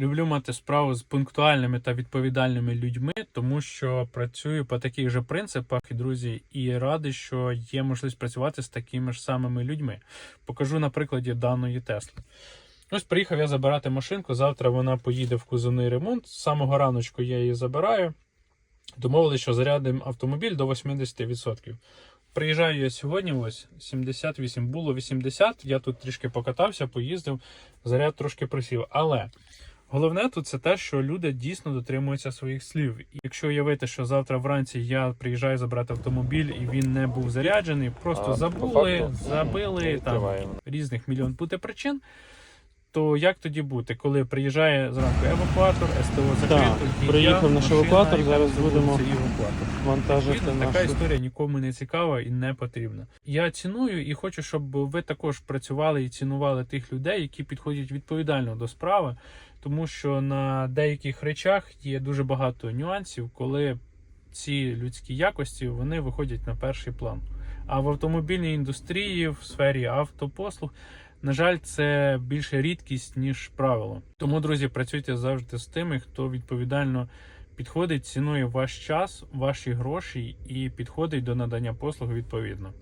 Люблю мати справу з пунктуальними та відповідальними людьми, тому що працюю по таких же принципах, і друзі, і радий, що є можливість працювати з такими ж самими людьми. Покажу на прикладі даної Тесли. Ось приїхав я забирати машинку. Завтра вона поїде в кузовний ремонт. З самого раночку я її забираю. Домовились, що зарядимо автомобіль до 80%. Приїжджаю я сьогодні, ось 78, було 80. Я тут трішки покатався, поїздив, заряд трошки просів. Але головне тут це те, що люди дійсно дотримуються своїх слів. І якщо уявити, що завтра вранці я приїжджаю забрати автомобіль і він не був заряджений, просто забули, забили там різних мільйон бути причин. То як тоді бути, коли приїжджає зранку евакуатор, СТО закрито, і приїхав я, наш машина, евакуатор, зараз будемо евакуатор. Вантажити Відповідно, така історія нікому не цікава і не потрібна. Я ціную і хочу, щоб ви також працювали і цінували тих людей, які підходять відповідально до справи, тому що на деяких речах є дуже багато нюансів, коли ці людські якості вони виходять на перший план. А в автомобільній індустрії, в сфері автопослуг, на жаль, це більше рідкість, ніж правило. Тому, друзі, працюйте завжди з тими, хто відповідально підходить, цінує ваш час, ваші гроші і підходить до надання послуг відповідно.